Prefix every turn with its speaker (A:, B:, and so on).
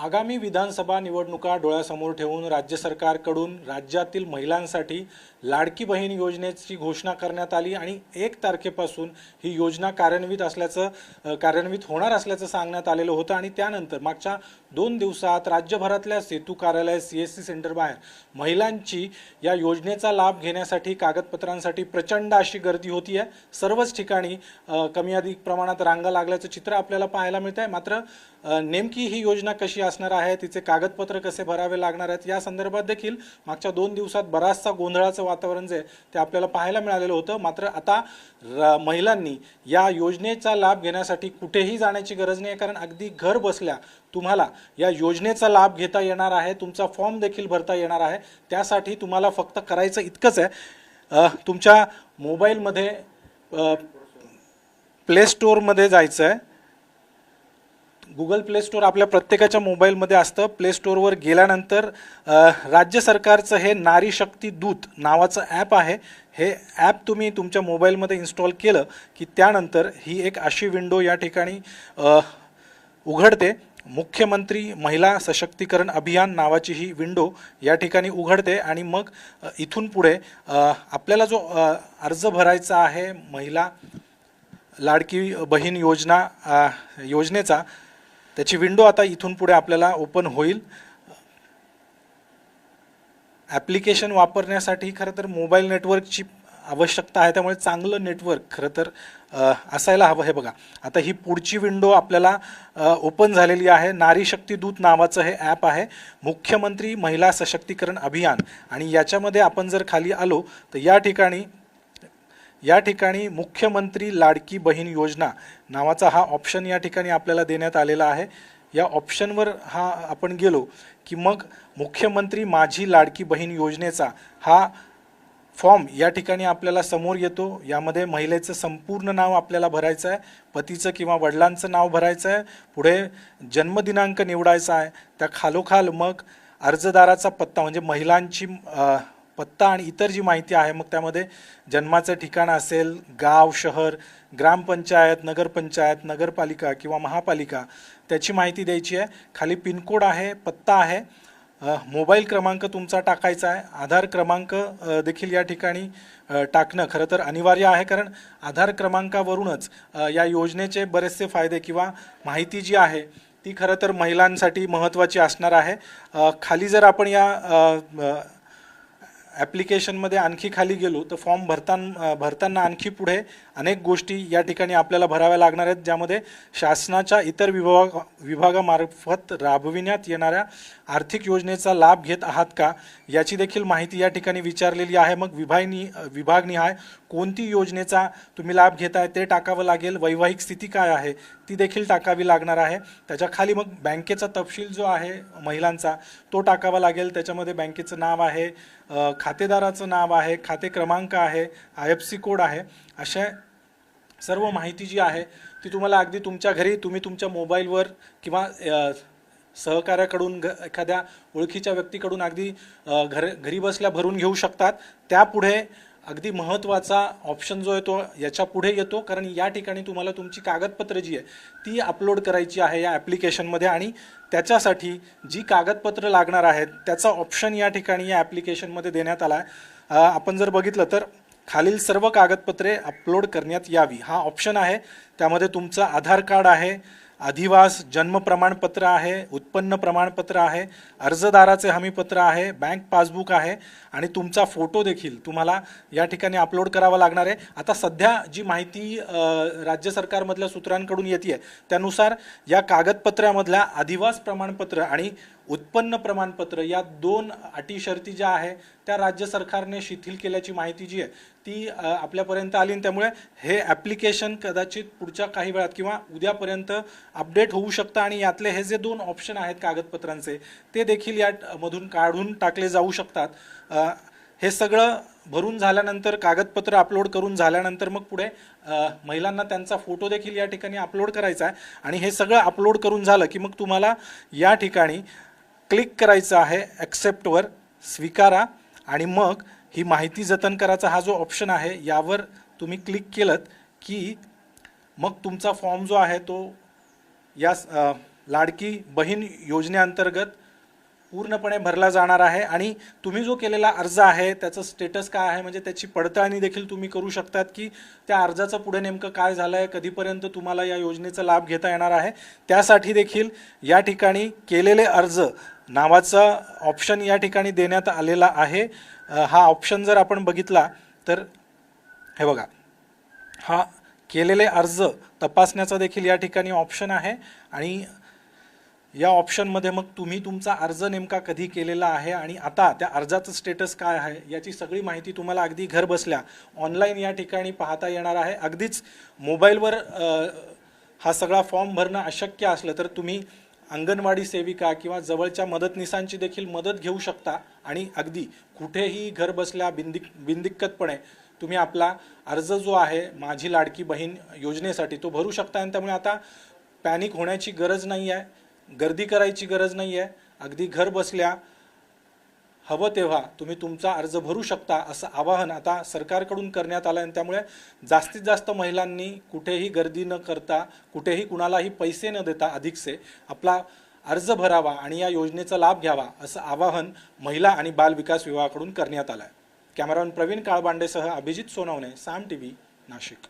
A: आगामी विधानसभा निवडणुका डोळ्यासमोर ठेवून राज्य सरकारकडून राज्यातील महिलांसाठी लाडकी बहीण योजनेची घोषणा करण्यात आली आणि एक तारखेपासून ही योजना कार्यान्वित असल्याचं कार्यान्वित होणार असल्याचं सांगण्यात आलेलं होतं आणि त्यानंतर मागच्या दोन दिवसात राज्यभरातल्या सेतू कार्यालय सी एस सी सेंटर बाहेर महिलांची या योजनेचा लाभ घेण्यासाठी कागदपत्रांसाठी प्रचंड अशी गर्दी होती आहे सर्वच ठिकाणी कमी अधिक प्रमाणात रांगा लागल्याचं चित्र आपल्याला पाहायला मिळत आहे मात्र नेमकी ही योजना कशी असणार आहे तिचे कागदपत्र कसे भरावे लागणार आहेत या संदर्भात देखील मागच्या दोन दिवसात बराचसा गोंधळाचं वातावरण जे ते आपल्याला पाहायला मिळालेलं होतं. मात्र आता र- महिलांनी या योजनेचा लाभ घेण्यासाठी कुठेही जाण्याची गरज नाही आहे कारण अगदी घर बसल्या तुम्हाला या योजनेचा लाभ घेता येणार आहे तुमचा फॉर्म देखील भरता येणार आहे. त्यासाठी तुम्हाला फक्त करायचं इतकंच आहे. तुमच्या मोबाईलमध्ये प्ले स्टोअरमध्ये जायचं आहे गुगल प्ले स्टोअर आपल्या प्रत्येकाच्या मोबाईलमध्ये असतं. प्ले स्टोअरवर गेल्यानंतर राज्य सरकारचं हे नारी शक्ती दूत नावाचं ॲप आहे. हे ॲप तुम्ही तुमच्या मोबाईलमध्ये इन्स्टॉल केलं की त्यानंतर ही एक अशी विंडो या ठिकाणी उघडते. मुख्यमंत्री महिला सशक्तीकरण अभियान नावाची ही विंडो या ठिकाणी उघडते आणि मग इथून पुढे आपल्याला जो अर्ज भरायचा आहे महिला लाडकी बहीण योजना योजनेचा त्याची विंडो आता इथून पुढे आपल्याला ओपन होईल. ॲप्लिकेशन वापरण्यासाठी खरं तर मोबाईल नेटवर्कची आवश्यकता आहे त्यामुळे चांगलं नेटवर्क खरं तर असायला हवं हे बघा. आता ही पुढची विंडो आपल्याला ओपन झालेली आहे. नारी शक्ती दूत नावाचं हे ॲप आहे. मुख्यमंत्री महिला सशक्तीकरण अभियान. आणि याच्यामध्ये आपण जर खाली आलो तर या ठिकाणी या ठिकाणी मुख्यमंत्री लाडकी बहीण योजना नावाचा हा ऑप्शन या ठिकाणी आपल्याला देण्यात आलेला आहे. या ऑप्शनवर हा आपण गेलो की मग मुख्यमंत्री माझी लाडकी बहीण योजनेचा हा फॉर्म या ठिकाणी आपल्याला समोर येतो. यामध्ये महिलेचं संपूर्ण नाव आपल्याला भरायचं आहे. पतीचं किंवा वडिलांचं नाव भरायचं आहे. पुढे जन्मदिनांक निवडायचा आहे. त्या खालोखाल मग अर्जदाराचा पत्ता म्हणजे महिलांची पत्ता आणि इतर जी माहिती आहे मग त्यामध्ये जन्माचं ठिकाण असेल गाव शहर ग्रामपंचायत नगरपंचायत नगरपालिका किंवा महापालिका त्याची माहिती द्यायची आहे. खाली पिनकोड आहे पत्ता आहे. मोबाईल क्रमांक तुमचा टाकायचा आहे. आधार क्रमांक देखील या ठिकाणी टाकणं खरं तर अनिवार्य आहे कारण आधार क्रमांकावरूनच या योजनेचे बरेचसे फायदे किंवा माहिती जी आहे ती खरं तर महिलांसाठी महत्त्वाची असणार आहे. खाली जर आपण या ॲप्लिकेशनमध्ये आणखी खाली गेलो तर फॉर्म भरताना भरताना आणखी पुढे अनेक गोष्टी या ठिकाणी आपल्याला भराव्या लागणार आहेत ज्यामध्ये शासनाच्या इतर विभाग विभागामार्फत राबविण्यात येणाऱ्या आर्थिक योजनेचा लाभ घेत आहात का याची देखील माहिती या ठिकाणी विचारलेली आहे. मग विभागनी विभागनिहाय कोणती योजनेचा तुम्ही लाभ घेताय ते टाकावं लागेल वैवाहिक स्थिती काय आहे ती देखील टाकावी लागणार आहे. त्याच्याखाली मग बँकेचा तपशील जो आहे महिलांचा तो टाकावा लागेल. त्याच्यामध्ये बँकेचं नाव आहे खातेदाराचं नाव आहे खाते क्रमांक आहे आय एफ सी कोड आहे. अशा सर्व माहिती जी आहे ती तुम्हाला अगदी तुमच्या घरी तुम्ही तुमच्या मोबाईलवर किंवा सहकार्याकडून घ एखाद्या ओळखीच्या व्यक्तीकडून अगदी घर घरी बसल्या भरून घेऊ शकतात. त्यापुढे अगदी महत्त्वाचा ऑप्शन जो आहे तो याच्यापुढे येतो. कारण या ठिकाणी तुम्हाला तुमची कागदपत्रं जी आहे ती अपलोड करायची आहे या ॲप्लिकेशनमध्ये आणि त्याच्यासाठी जी कागदपत्र लागणार आहेत त्याचा ऑप्शन या ठिकाणी या ॲप्लिकेशनमध्ये देण्यात आला आहे आपण जर बघितलं तर खालील सर्व कागदपत्रे अपलोड करण्यात यावी. हा ऑप्शन आहे. त्यामध्ये तुमचं आधार कार्ड आहे. अधिवास जन्म प्रमाणपत्र आहे उत्पन्न प्रमाणपत्र आहे अर्जदाराचे हमीपत्र आहे बँक पासबुक आहे आणि तुमचा फोटो देखील तुम्हाला या ठिकाणी अपलोड करावा लागणार आहे. आता सध्या जी माहिती राज्य सरकारमधल्या सूत्रांकडून येते आहे त्यानुसार या कागदपत्रामधल्या अधिवास प्रमाणपत्र आणि उत्पन्न प्रमाणपत्र या दोन अटी शर्ती ज्या आहे त्या राज्य सरकारने शिथिल केल्याची माहिती जी आहे ती आपल्यापर्यंत आली आणि त्यामुळे हे ॲप्लिकेशन कदाचित पुढच्या काही वेळात किंवा उद्यापर्यंत अपडेट होऊ शकतं आणि यातले हे जे दोन ऑप्शन आहेत कागदपत्रांचे ते देखील या मधून काढून टाकले जाऊ शकतात. हे सगळं भरून झाल्यानंतर कागदपत्र अपलोड करून झाल्यानंतर मग पुढे महिलांना त्यांचा फोटो देखील या ठिकाणी अपलोड करायचा आहे. आणि हे सगळं अपलोड करून झालं की मग तुम्हाला या ठिकाणी क्लिक करायचं आहे ॲक्सेप्टवर स्वीकारा आणि मग ही माहिती जतन करायचा हा जो ऑप्शन आहे यावर तुम्ही क्लिक केलं की मग तुमचा फॉर्म जो आहे तो या लाडकी बहीण योजनेअंतर्गत पूर्णपणे भरला जाणार आहे आणि तुम्ही जो केलेला अर्ज आहे त्याचं स्टेटस काय आहे म्हणजे त्याची पडताळणी देखील तुम्ही करू शकतात की त्या अर्जाचं पुढे नेमकं काय झालं आहे कधीपर्यंत तुम्हाला या योजनेचा लाभ घेता येणार आहे. त्यासाठी देखील या ठिकाणी केलेले अर्ज नावाचा ऑप्शन या ठिकाणी देण्यात आलेला आहे. हा ऑप्शन जर आपण बघितला तर हे बघा. हा केलेले अर्ज तपासण्याचा देखील या ठिकाणी ऑप्शन आहे. आणि या ऑप्शनमध्ये मग तुम्ही तुमचा अर्ज नेमका कधी केलेला आहे आणि आता त्या अर्जाचं स्टेटस काय आहे याची सगळी माहिती तुम्हाला अगदी घर बसल्या ऑनलाईन या ठिकाणी पाहता येणार आहे. अगदीच मोबाईलवर हा सगळा फॉर्म भरणं अशक्य असलं तर तुम्ही अंगणवाडी सेविका किंवा जवळच्या मदतनिसांची देखील मदत घेऊ शकता. आणि अगदी कुठेही घर बसल्या बिंदिक बिनदिक्कतपणे तुम्ही आपला अर्ज जो आहे माझी लाडकी बहीण योजनेसाठी तो भरू शकता आणि त्यामुळे आता पॅनिक होण्याची गरज नाही आहे गर्दी करायची गरज नाही आहे अगदी घर बसल्या हवं तेव्हा तुम्ही तुमचा अर्ज भरू शकता असं आवाहन आता सरकारकडून करण्यात आलं आणि त्यामुळे जास्तीत जास्त महिलांनी कुठेही गर्दी न करता कुठेही कुणालाही पैसे न देता अधिकसे आपला अर्ज भरावा आणि या योजनेचा लाभ घ्यावा असं आवाहन महिला आणि बाल विकास विभागाकडून करण्यात आलं आहे कॅमेरामॅन प्रवीण काळबांडेसह अभिजित सोनवणे साम टी व्ही नाशिक.